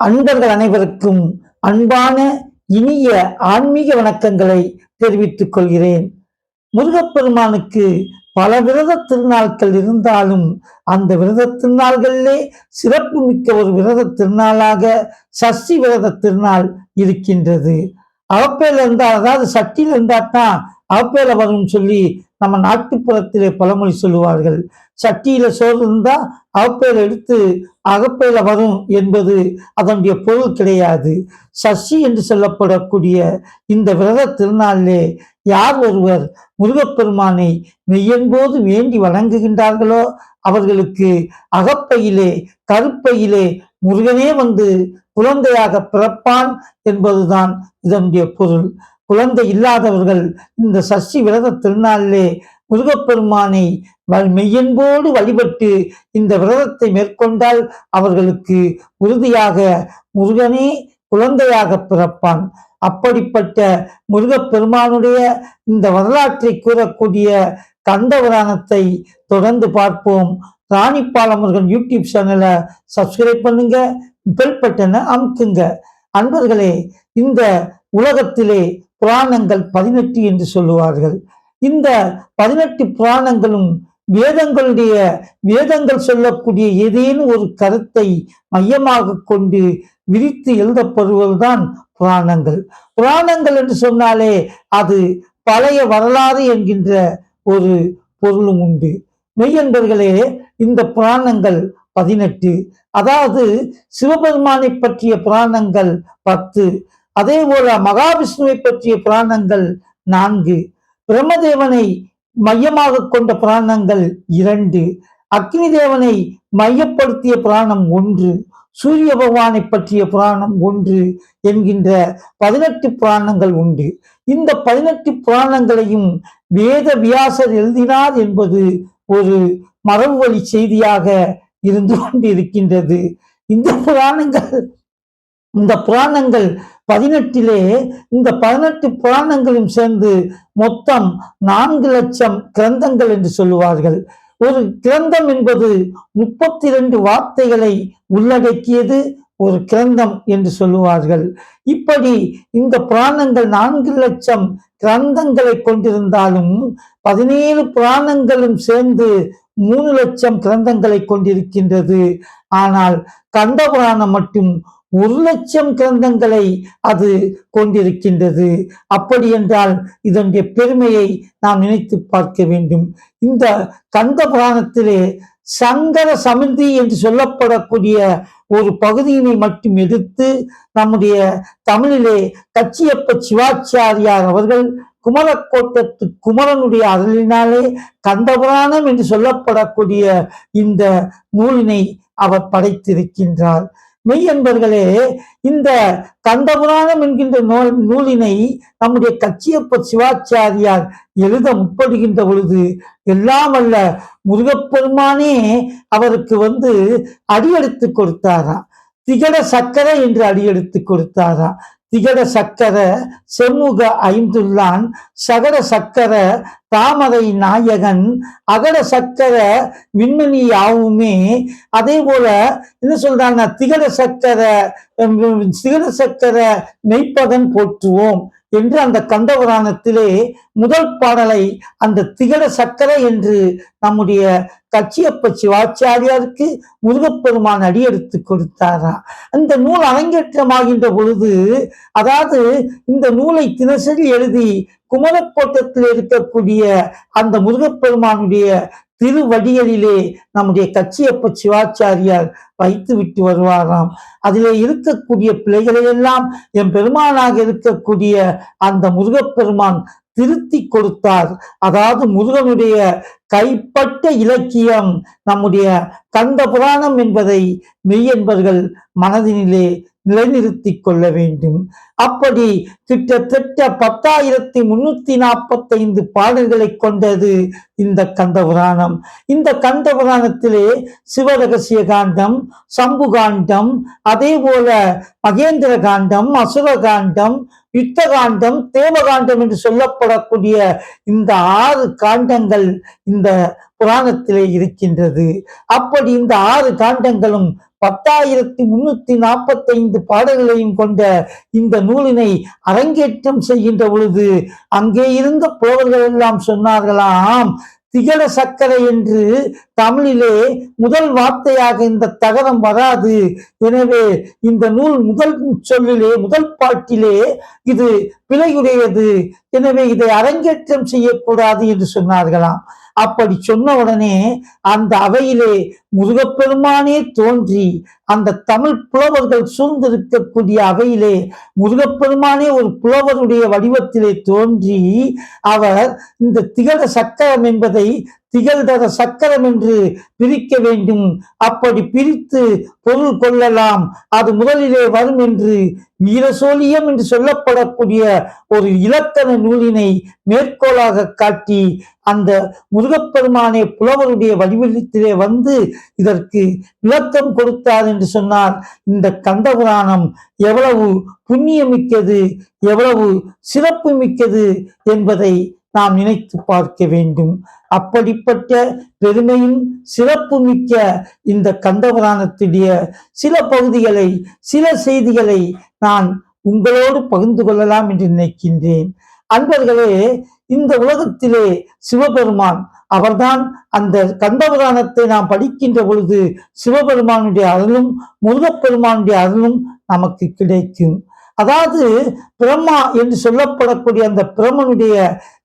அன்பர்கள் அனைவருக்கும் அன்பான இனிய ஆன்மீக வணக்கங்களை தெரிவித்துக் கொள்கிறேன். முருகப்பெருமானுக்கு பல விரத திருநாட்கள் இருந்தாலும் அந்த விரத திருநாள்களிலே சிறப்பு மிக்க ஒரு விரத திருநாளாக சஷ்டி விரத திருநாள் இருக்கின்றது. அவப்பேல இருந்தால் அதாவது சட்டியில் இருந்தா தான் அவப்பேல வரும்னு சொல்லி நம்ம நாட்டுப்புறத்திலே பழமொழி சொல்லுவார்கள். சட்டியில சோறு இருந்தா அவப்பேல எடுத்து அகப்பையில வரும் என்பது அதனுடைய பொருள் கிடையாது. சசி என்று சொல்லப்படக்கூடிய இந்த விரத திருநாளிலே யார் ஒருவர் முருகப்பெருமானை மெய்யன்போது வேண்டி வணங்குகின்றார்களோ அவர்களுக்கு அகப்பையிலே கருப்பையிலே முருகனே வந்து குழந்தையாக பிறப்பான் என்பதுதான் இதனுடைய பொருள். குழந்தை இல்லாதவர்கள் இந்த சஷ்டி விரத திருநாளிலே முருகப்பெருமானை வ- மெய்யன்போடு வழிபட்டு இந்த விரதத்தை மேற்கொண்டால் அவர்களுக்கு உறுதியாக முருகனே குழந்தையாக பிறப்பான். அப்படிப்பட்ட முருகப்பெருமானுடைய இந்த வரலாற்றை கூறக்கூடிய கந்தபுராணத்தை தொடர்ந்து பார்ப்போம். ராணிப்பாலமர்கள் யூடியூப் சேனலை சப்ஸ்கிரைப் பண்ணுங்க பெல் பட்டனை அமுக்குங்க. அன்பர்களே இந்த உலகத்திலே புராணங்கள் பதினெட்டு என்று சொல்லுவார்கள். இந்த பதினெட்டு புராணங்களும் வேதங்களுடைய வேதங்கள் சொல்லக்கூடிய ஏதேனும் ஒரு கருத்தை மையமாக கொண்டு விரித்து எழுதப்படுவதுதான் புராணங்கள். புராணங்கள் என்று சொன்னாலே அது பழைய வரலாறு என்கின்ற ஒரு பொருளும் உண்டு. மெய்யன்பர்களே இந்த புராணங்கள் பதினெட்டு. அதாவது சிவபெருமானை பற்றிய புராணங்கள் பத்து. அதே போல மகாவிஷ்ணுவை பற்றிய புராணங்கள் நான்கு. பிரம்மதேவனை மையமாக கொண்ட புராணங்கள் இரண்டு. அக்னி தேவனை மையப்படுத்திய புராணம் ஒன்று. சூரிய பகவானை பற்றிய புராணம் ஒன்று என்கின்ற பதினெட்டு புராணங்கள் உண்டு. இந்த பதினெட்டு புராணங்களையும் வேத வியாசர் எழுதினார் என்பது ஒரு மரபு வழி செய்தியாக இருந்து கொண்டு இருக்கின்றது இந்த புராணங்கள் இந்த புராணங்கள் பதினெட்டிலே இந்த பதினெட்டு புராணங்களும் சேர்ந்து மொத்தம் நான்கு லட்சம் கிரந்தங்கள் என்று சொல்லுவார்கள். ஒரு கிரந்தம் என்பது முப்பத்தி ரெண்டு வார்த்தைகளை உள்ளடக்கியது ஒரு கிரந்தம் என்று சொல்லுவார்கள். இப்படி இந்த புராணங்கள் நான்கு லட்சம் கிரந்தங்களை கொண்டிருந்தாலும் பதினேழு புராணங்களும் சேர்ந்து மூணு லட்சம் கிரந்தங்களை கொண்டிருக்கின்றது. ஆனால் கந்த புராணம் மட்டும் ஒரு லட்சம் கிரந்தங்களை அது கொண்டிருக்கின்றது. அப்படி என்றால் இதனுடைய பெருமையை நாம் நினைத்து பார்க்க வேண்டும். இந்த கந்த புராணத்திலே சங்கர சமிதி என்று சொல்லப்படக்கூடிய ஒரு பகுதியினை மட்டும் எடுத்து நம்முடைய தமிழிலே கச்சியப்ப சிவாச்சாரியார் அவர்கள் குமரக்கோட்டத்து குமரனுடைய அருளினாலே கந்தபுராணம் என்று சொல்லப்படக்கூடிய இந்த நூலினை அவர் படைத்திருக்கின்றார். மெய் என்பர்களே இந்த கந்தபுராணம் என்கின்ற நூல் நூலினை நம்முடைய கச்சியப்ப சிவாச்சாரியார் எழுத முற்படுகின்ற பொழுது எல்லாம் அல்ல முருகப்பெருமானே அவருக்கு வந்து அடியெடுத்து கொடுத்தாராம் திகட சக்கர என்று அடியெடுத்து கொடுத்தாராம் திகட சக்கர செம்முக ஐந்துள்ளான் சகர சக்கர தாமரை நாயகன் அகல சக்கர விண்மணி யாவுமே அதே போல என்ன சொல்றாங்க திகர சக்கர சிகர சக்கர மெய்ப்பதன் போற்றுவோம் என்று அந்த கந்தபுராணத்திலே முதல் பாடலை அந்த திகட சக்கர என்று நம்முடைய கச்சியப்ப சிவாச்சாரியாருக்கு முருகப்பெருமான் அடியெடுத்து கொடுத்தாராம் அந்த நூல் அரங்கேற்றமாகின்ற பொழுது அதாவது இந்த நூலை தினசரி எழுதி குமரக்கோட்டத்தில் இருக்கக்கூடிய அந்த முருகப்பெருமானுடைய திருவடிகளிலே நம்முடைய கச்சியப்ப சிவாச்சாரியார் வைத்து விட்டு வருவாராம். அதிலே இருக்கக்கூடிய பிள்ளைகளையெல்லாம் என் பெருமானாக இருக்கக்கூடிய அந்த முருகப்பெருமான் திருத்தி கொடுத்தார். அதாவது முருகனுடைய கைப்பட்ட இலக்கியம் நம்முடைய கந்த புராணம் என்பதை மெய்யன்பர்கள் மனதினிலே நிலைநிறுத்தி கொள்ள வேண்டும். அப்படி கிட்டத்தட்ட பத்தாயிரத்தி முன்னூத்தி நாற்பத்தைந்து பாடல்களை கொண்டது இந்த கந்த புராணம். இந்த கந்த புராணத்திலே சிவரகசிய காண்டம் சம்பு காண்டம் அதே போல மகேந்திர காண்டம் அசுர காண்டம் யுத்த காண்டம் தேவகாண்டம் என்று சொல்லப்படக்கூடிய இந்த ஆறு காண்டங்கள் இந்த புராணத்திலே இருக்கின்றது. அப்படி இந்த ஆறு காண்டங்களும் பத்தாயிரத்தி முன்னூத்தி நாற்பத்தைந்து பாடல்களையும் கொண்ட இந்த நூலினை அரங்கேற்றம் செய்கின்ற பொழுது அங்கே இருந்த புலவர்கள் எல்லாம் சொன்னார்களாம் திகழ சக்கரை என்று தமிழிலே முதல் வார்த்தையாக இந்த தகரம் வராது. எனவே இந்த நூல் முதல் சொல்லிலே முதல் பாட்டிலே இது பிழையுடையது. எனவே இதை அரங்கேற்றம் செய்யக்கூடாது என்று சொன்னார்களாம். அப்படி சொன்ன உடனே அந்த அவையிலே முருகப்பெருமானே தோன்றி அந்த தமிழ் புலவர்கள் சூழ்ந்திருக்கக்கூடிய அவையிலே முருகப்பெருமானே ஒரு புலவருடைய வடிவத்திலே தோன்றி அவர் இந்த திகழ சக்கரம் என்பதை திகழ்தக சக்கரம் என்று பிரிக்க வேண்டும். அப்படி பிரித்து பொருள் கொள்ளலாம். அது முதலிலே வரும் என்று வீரசோலியம் என்று சொல்லப்படக்கூடிய ஒரு இலக்கண நூலினை மேற்கோளாக காட்டி அந்த முருகப்பெருமானே புலவருடைய வடிவத்திலே வந்து இதற்கு விளக்கம் கொடுத்தார் என்று சொன்னார். இந்த கந்தபுராணம் எவ்வளவு புண்ணியமிக்கது எவ்வளவு சிறப்பு மிக்கது என்பதை நாம் நினைத்து பார்க்க வேண்டும். அப்படிப்பட்ட பெருமையும் சிறப்பு மிக்க இந்த கந்தபுராணத்துடைய சில பகுதிகளை சில செய்திகளை நான் உங்களோடு பகிர்ந்து கொள்ளலாம் என்று நினைக்கின்றேன். அன்பர்களே இந்த உலகத்திலே சிவபெருமான் அவர்தான் அந்த கந்தபுராணத்தை நாம் படிக்கின்ற பொழுது சிவபெருமானுடைய அருளும் முருகப்பெருமானுடைய அருளும் நமக்கு கிடைக்கும். அதாவது பிரம்மா என்று சொல்லப்படக்கூடிய அந்த பிரம்மனுடைய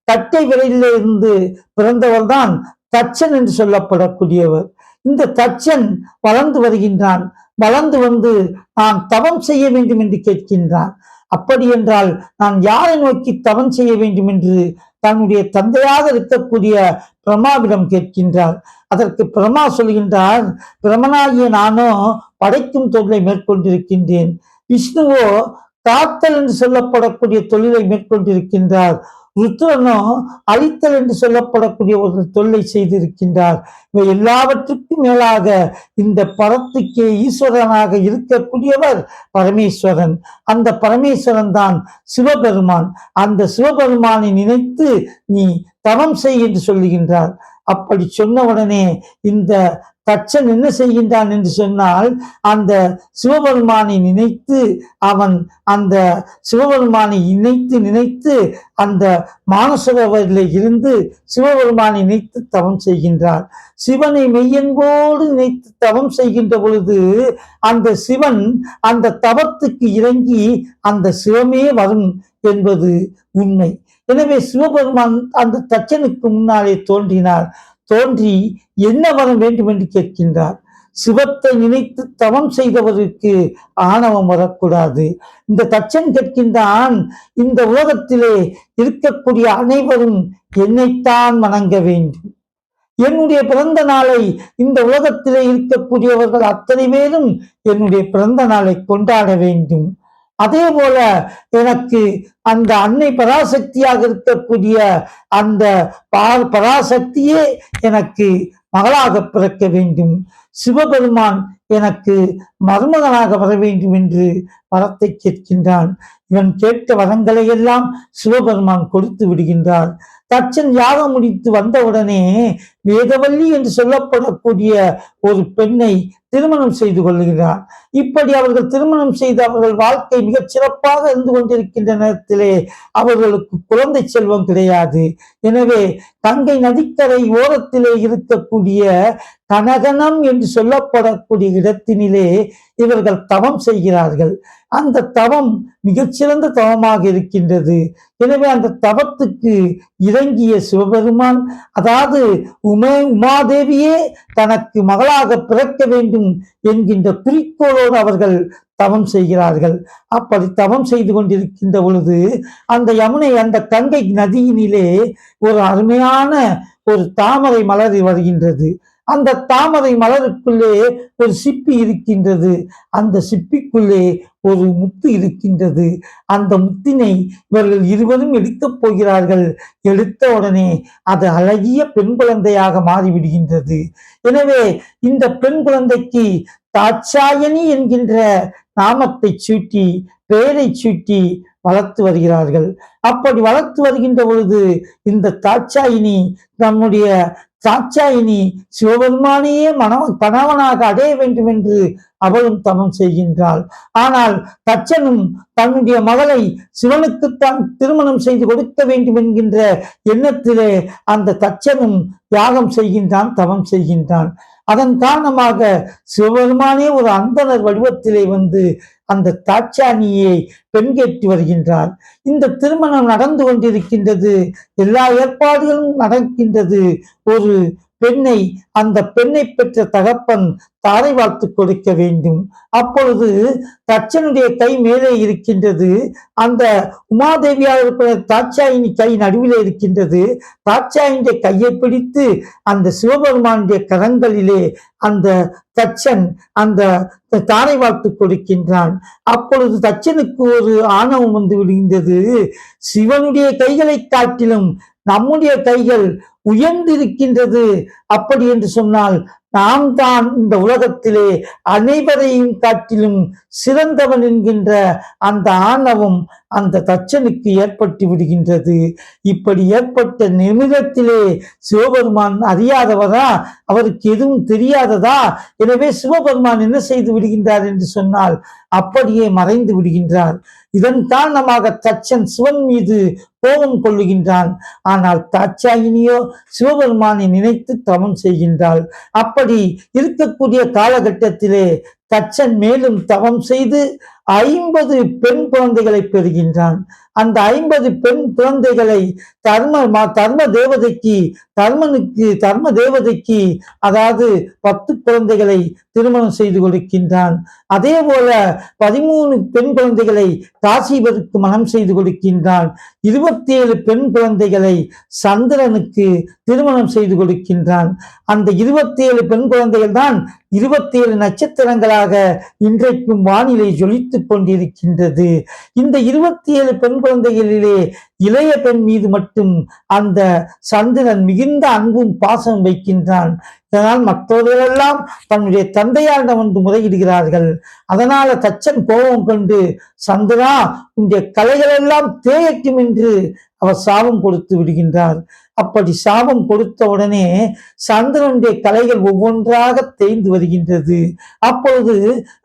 தட்டை விரையிலிருந்து பிறந்தவர் தான் தச்சன் என்று சொல்லப்படக்கூடியவர். இந்த தச்சன் வளர்ந்து வருகின்றான். வளர்ந்து வந்து நான் தவம் செய்ய வேண்டும் என்று கேட்கின்றான். அப்படி என்றால் நான் யாரை நோக்கி தவம் செய்ய வேண்டும் என்று தன்னுடைய தந்தையாக இருக்கக்கூடிய பிரம்மாவிடம் கேட்கின்றார். அதற்கு பிரமா சொல்கின்றார் பிரமனாகிய நானோ படைக்கும் தொழிலை மேற்கொண்டிருக்கின்றேன். விஷ்ணுவோ காத்தல் என்று சொல்லப்படக்கூடிய தொழிலை மேற்கொண்டிருக்கின்றார். ருத்ரனோ அழித்தல் என்று சொல்லப்படக்கூடிய ஒரு தொல்லை செய்திருக்கின்றார். இவை எல்லாவற்றுக்கும் மேலாக இந்த பரத்துக்கே ஈஸ்வரனாக இருக்கக்கூடியவர் பரமேஸ்வரன். அந்த பரமேஸ்வரன் தான் சிவபெருமான். அந்த சிவபெருமானை நினைத்து நீ தவம் செய் என்று சொல்லுகின்றார். அப்படி சொன்ன உடனே இந்த தச்சன் என்ன செய்கின்றான் என்று சொன்னால் அந்த சிவபெருமானை நினைத்து அவன் அந்த சிவபெருமானை இணைத்து நினைத்து அந்த மானசரவரில் இருந்து சிவபெருமானை நினைத்து தவம் செய்கின்றார் சிவனை மெய்யன்போடு நினைத்து தவம் செய்கின்ற பொழுது அந்த சிவன் அந்த தவத்துக்கு இறங்கி அந்த சிவமே வரும் என்பது உண்மை. எனவே சிவபெருமான் அந்த தச்சனுக்கு முன்னாலே தோன்றினார். தோன்றி என்ன வர வேண்டும் என்று கேட்கின்றார். சிவத்தை நினைத்து தவம் செய்தவருக்கு ஆணவம் வரக்கூடாது. இந்த தச்சன் கேட்கின்றான் இந்த உலகத்திலே இருக்கக்கூடிய அனைவரும் என்னைத்தான் வணங்க வேண்டும். என்னுடைய பிறந்த நாளை இந்த உலகத்திலே இருக்கக்கூடியவர்கள் அத்தனை பேரும் என்னுடைய பிறந்த நாளை கொண்டாட வேண்டும். அதே போல எனக்கு அந்த அன்னை பராசக்தியாக இருக்கக்கூடிய அந்த பராசக்தியே எனக்கு மகளாக பிறக்க வேண்டும். சிவபெருமான் எனக்கு மருமகனாக வர வேண்டும் என்று வரத்தை கேட்கின்றான். இவன் கேட்ட வரங்களை எல்லாம் சிவபெருமான் கொடுத்து விடுகின்றார். தச்சன் யாகம் முடித்து வந்தவுடனே வேதவல்லி என்று சொல்லப்படக்கூடிய ஒரு பெண்ணை திருமணம் செய்து கொள்கிறார். இப்படி அவர்கள் திருமணம் செய்து அவர்கள் வாழ்க்கை மிகச் சிறப்பாக இருந்து கொண்டிருக்கின்ற நேரத்திலே அவர்களுக்கு குழந்தை செல்வம் கிடையாது. எனவே கங்கை நதிக்கரை ஓரத்திலே இருக்கக்கூடிய கனகனம் என்று சொல்லப்படக்கூடிய இடத்தினிலே இவர்கள் தவம் செய்கிறார்கள். அந்த தவம் மிகச்சிறந்த தவமாக இருக்கின்றது. எனவே அந்த தவத்துக்கு இறங்கிய சிவபெருமான் அதாவது உமே உமாதேவியே தனக்கு மகளாக பிறக்க வேண்டும் என்கின்ற குறிக்கோளோடு அவர்கள் தவம் செய்கிறார்கள். அப்படி தவம் செய்து கொண்டிருக்கின்ற பொழுது அந்த யமுனை அந்த கங்கை நதியினிலே ஒரு அருமையான ஒரு தாமரை மலர் வருகின்றது. அந்த தாமரை மலருக்குள்ளே ஒரு சிப்பி இருக்கின்றது. அந்த சிப்பிக்குள்ளே ஒரு முத்து இருக்கின்றது. அந்த முத்தினை இவர்கள் இருவரும் எடுக்கப் போகிறார்கள். எடுத்த உடனே அது அழகிய பெண் குழந்தையாக மாறிவிடுகின்றது. எனவே இந்த பெண் குழந்தைக்கு தாட்சாயணி என்கின்ற நாமத்தை சூட்டி பெயரை சூட்டி வளர்த்து வருகிறார்கள். அப்படி வளர்த்து வருகின்ற பொழுது இந்த தாட்சாயினி நம்முடைய தாட்சாயினி சிவபெருமானையே மனவ கணவனாக அடைய வேண்டும் என்று அவளும் தவம் செய்கின்றாள். ஆனால் தச்சனும் தன்னுடைய மகளை சிவனுக்குத்தான் திருமணம் செய்து கொடுக்க வேண்டும் என்கின்ற எண்ணத்திலே அந்த தச்சனும் யாகம் செய்கின்றான் தவம் செய்கின்றான். அதன் காரணமாக சிவபெருமானே ஒரு அந்தணர் வடிவத்திலே வந்து அந்த தாட்சாணியை பெண் கேட்டு வருகின்றார். இந்த திருமணம் நடந்து கொண்டிருக்கின்றது எல்லா ஏற்பாடுகளும் நடக்கின்றது. ஒரு பெண்ணை அந்த பெண்ணை பெற்ற தகப்பன் தாரை வாழ்த்து கொடுக்க வேண்டும். அப்பொழுது தச்சனுடைய கை மேலே இருக்கின்றது. அந்த உமாதேவியாக இருக்கிற தாட்சாயினி கை நடுவில் இருக்கின்றது. தாட்சாயினுடைய கையை பிடித்து அந்த சிவபெருமானுடைய கரங்களிலே அந்த தச்சன் அந்த தாரை வாழ்த்து கொடுக்கின்றான். அப்பொழுது தச்சனுக்கு ஒரு ஆணவம் வந்து விடுகின்றது சிவனுடைய கைகளை காட்டிலும் நம்முடைய கைகள் உயர்ந்திருக்கின்றது. அப்படி என்று சொன்னால் நாம் தான் இந்த உலகத்திலே அனைவரையும் காட்டிலும் சிறந்தவன் என்கின்ற அந்த ஆணவம் அந்த தச்சனுக்கு ஏற்பட்டு விடுகின்றது. இப்படி ஏற்பட்ட நிமிடத்திலே சிவபெருமான் அறியாதவரா? அவருக்கு எதுவும் தெரியாததா? எனவே சிவபெருமான் என்ன செய்து விடுகின்றார் என்று சொன்னால் அப்படியே மறைந்து விடுகின்றார். இதன் காரணமாக தச்சன் சிவன் மீது கோபம் கொள்ளுகின்றான். ஆனால் தாட்சாயினியோ சிவபெருமானை நினைத்து தவம் செய்கின்றாள். அப்படி இருக்கக்கூடிய காலகட்டத்திலே தச்சன் மேலும் தவம் செய்து ஐம்பது பெண் குழந்தைகளை பெறுகின்றான். அந்த ஐம்பது பெண் குழந்தைகளை தர்ம தர்ம தேவதைக்கு தர்மனுக்கு தர்ம தேவதைக்கு அதாவது பத்து குழந்தைகளை திருமணம் செய்து கொடுக்கின்றான். அதே போல பதிமூணு பெண் குழந்தைகளை காசிபருக்கு மனம் செய்து கொடுக்கின்றான். இருபத்தி ஏழு பெண் குழந்தைகளை சந்திரனுக்கு திருமணம் செய்து கொடுக்கின்றான். அந்த இருபத்தி ஏழு பெண் குழந்தைகள் தான் இருபத்தி ஏழு நட்சத்திரங்களாக இன்றைக்கும் வானிலை ஜொலித்து ஜொலித்துக் கொண்டிருக்கின்றது. இந்த இருபத்தி ஏழு பெண் குழந்தைகளிலே இளைய பெண் மீது மட்டும் அந்த சந்திரன் மிகுந்த அன்பும் பாசம் வைக்கின்றான். இதனால் மற்றவர்களெல்லாம் தன்னுடைய தந்தையாரிடம் வந்து முறையிடுகிறார்கள். அதனால தச்சன் கோபம் கொண்டு சந்திரா உன்னுடைய கலைகளெல்லாம் தேயக்கும் என்று அவர் சாபம் கொடுத்து விடுகின்றார். அப்படி சாபம் கொடுத்த உடனே சந்திரனுடைய கலைகள் ஒவ்வொன்றாக தேய்ந்து வருகின்றது. அப்பொழுது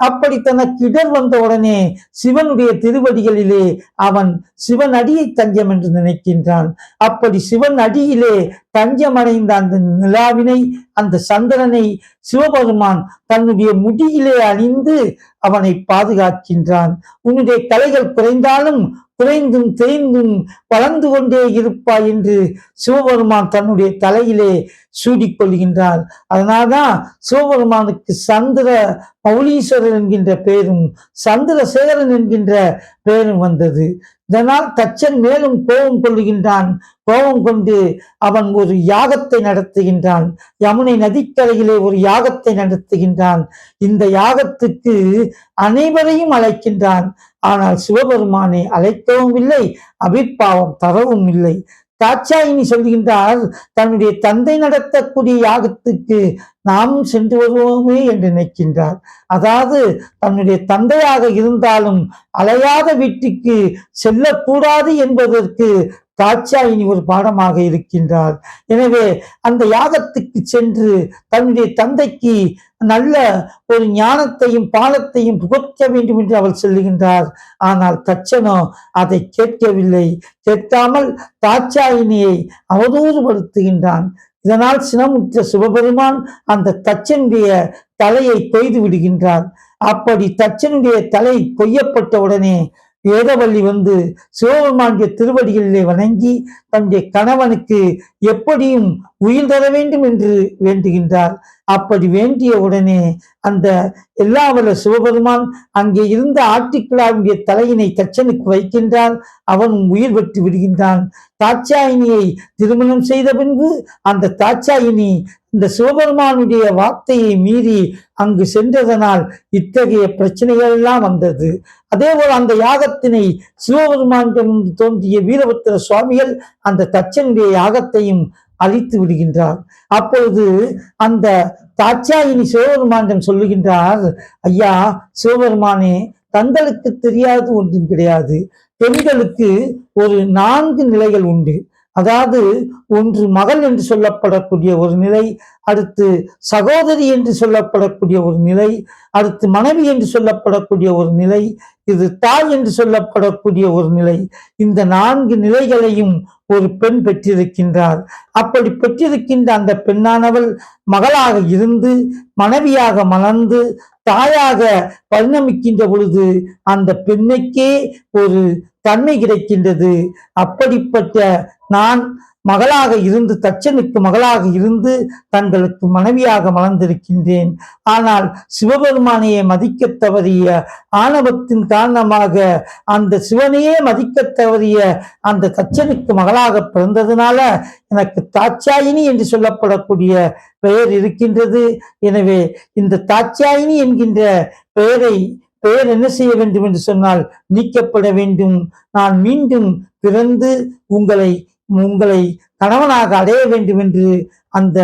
அப்படி தனக்கு இடர் வந்த உடனே சிவனுடைய திருவடிகளிலே அவன் சிவன் அடியை தஞ்சம் என்று நினைக்கின்றான். அப்படி சிவன் அடியிலே தஞ்சமடைந்த அந்த நிலாவினை அந்த சந்திரனை சிவபெருமான் தன்னுடைய முடியிலே அணிந்து அவனை பாதுகாக்கின்றான். உன்னுடைய கலைகள் குறைந்தாலும் குறைந்தும் தேய்ந்தும் வளர்ந்து கொண்டே இருப்பாய் என்று சிவபெருமான் தன்னுடைய தலையிலே சூடிக்கொள்கின்றார். அதனால்தான் சிவபெருமானுக்கு சந்திர மௌலீஸ்வரர் என்கின்ற பெயரும் சந்திரசேகரன் என்கின்ற பெயரும் வந்தது. இதனால் தச்சன் மேலும் கோபம் கொள்ளுகின்றான். கோபம் கொண்டு அவன் ஒரு யாகத்தை நடத்துகின்றான். யமுனை நதிக்கரையிலே ஒரு யாகத்தை நடத்துகின்றான். இந்த யாகத்துக்கு அனைவரையும் அழைக்கின்றான். ஆனால் சிவபெருமானை அழைக்கவும் இல்லை அபிப்பாவம் தரவும் இல்லை. தாட்சாயினி சொல்கின்றார் தன்னுடைய தந்தை நடத்தக்கூடிய யாகத்துக்கு நாம் சென்று வருவோமே என்று நினைக்கின்றார். அதாவது தன்னுடைய தந்தையாக இருந்தாலும் அலையாத வீட்டுக்கு செல்லக்கூடாது என்பதற்கு தாட்சாயினி ஒரு பாடமாக இருக்கின்றார். எனவே அந்த யாகத்துக்கு சென்று தன்னுடைய தந்தைக்கு நல்ல ஒரு ஞானத்தையும் பாலத்தையும் புகைக்க வேண்டும் என்று அவள் சொல்லுகின்றார். ஆனால் தச்சனோ அதை கேட்கவில்லை. கேட்காமல் தாட்சாயினியை அவதூறுபடுத்துகின்றான். இதனால் சினமுற்ற சிவபெருமான் அந்த தச்சனுடைய தலையை கொய்து விடுகின்றார். அப்படி தச்சனுடைய தலை கொய்யப்பட்ட உடனே வேதவள்ளி வந்து சிவபெருமானுடைய திருவடிகளிலே வணங்கி தன்னுடைய கணவனுக்கு எப்படியும் உயிர் தர வேண்டும் என்று வேண்டுகின்றார். அப்படி வேண்டிய உடனே அந்த எல்லாவல சிவபெருமான் அங்கே இருந்த ஆட்டிக்கிழாவுடைய தலையினை தச்சனுக்கு வைக்கின்றான். அவன் உயிர் பெற்று விடுகின்றான். தாட்சாயினியை திருமணம் செய்த பின்பு அந்த தாட்சாயினி இந்த சிவபெருமானுடைய வார்த்தையை மீறி அங்கு சென்றதனால் இத்தகைய பிரச்சனைகள் எல்லாம் வந்தது. அதே போல அந்த யாகத்தினை சிவபெருமானிடம் தோன்றிய வீரபத்திர சுவாமிகள் அந்த தச்சனுடைய யாகத்தையும் அழித்து விடுகின்றார். அப்பொழுது அந்த தாட்சாயினி சிவபெருமானிடம் சொல்லுகின்றார் ஐயா சிவபெருமானே தங்களுக்கு தெரியாது ஒன்றும் கிடையாது. பெண்களுக்கு ஒரு நான்கு நிலைகள் உண்டு. அதாவது ஒன்று மகள் என்று சொல்லப்படக்கூடிய ஒரு நிலை அடுத்து சகோதரி என்று சொல்லப்படக்கூடிய ஒரு நிலை அடுத்து மனைவி என்று சொல்லப்படக்கூடிய ஒரு நிலை இது தாய் என்று சொல்லப்படக்கூடிய ஒரு நிலை. இந்த நான்கு நிலைகளையும் ஒரு பெண் பெற்றிருக்கின்றார் அப்படி பெற்றிருக்கின்ற அந்த பெண்ணானவள் மகளாக இருந்து மனைவியாக மலர்ந்து தாயாக பரிணமிக்கின்ற பொழுது அந்த பெண்ணுக்கே ஒரு தன்மை கிடைக்கின்றது. அப்படிப்பட்ட நான் மகளாக இருந்து தச்சனுக்கு மகளாக இருந்து தங்களுக்கு மனைவியாக மலர்ந்திருக்கின்றேன். ஆனால் சிவபெருமானையே மதிக்கத் தவறிய ஆணவத்தின் காரணமாக அந்த சிவனையே மதிக்கத் தவறிய அந்த தச்சனுக்கு மகளாக பிறந்ததுனால எனக்கு தாச்சாயினி என்று சொல்லப்படக்கூடிய பெயர் இருக்கின்றது. எனவே இந்த தாச்சாயினி என்கின்ற பெயரை பெயர் என்ன செய்ய வேண்டும் என்று சொன்னால் நீக்கப்பட வேண்டும். நான் மீண்டும் பிறந்து உங்களை உங்களை கணவனாக அடைய வேண்டும் என்று அந்த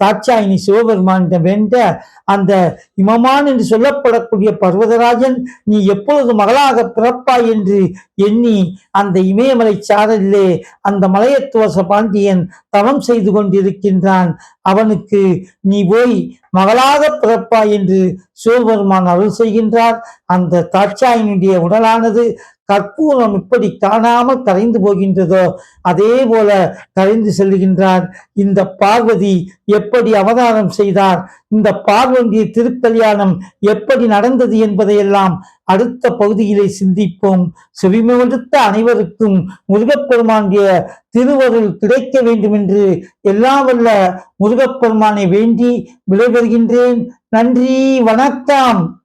தாட்சாயினி சிவபெருமான்கிட்ட வேண்ட அந்த இமமான் என்று சொல்லப்படக்கூடிய பர்வதராஜன் நீ எப்பொழுது மகளாக பிறப்பாய்? என்று எண்ணி அந்த இமயமலை சாரலிலே அந்த மலையத்துவச பாண்டியன் தவம் செய்து கொண்டிருக்கின்றான். அவனுக்கு நீ போய் மகளாக பிறப்பாய் என்று சிவபெருமான் அருள் செய்கின்றார். அந்த தாட்சாயினுடைய உடலானது கற்பூரம் எப்படி காணாமல் கரைந்து போகின்றதோ அதே போல கரைந்து செல்கின்றார் இந்த பார்வதி எப் எப்படி அவதாரம் செய்தார்? இந்த பார்வண்டிய திருக்கல்யாணம் எப்படி நடந்தது என்பதையெல்லாம் அடுத்த பகுதியிலே சிந்திப்போம். செவிமடுத்த அனைவருக்கும் முருகப்பெருமானுடைய திருவருள் கிடைக்க வேண்டும் என்று எல்லாம் வல்ல முருகப்பெருமானை வேண்டி விடைபெறுகின்றேன். நன்றி வணக்கம்.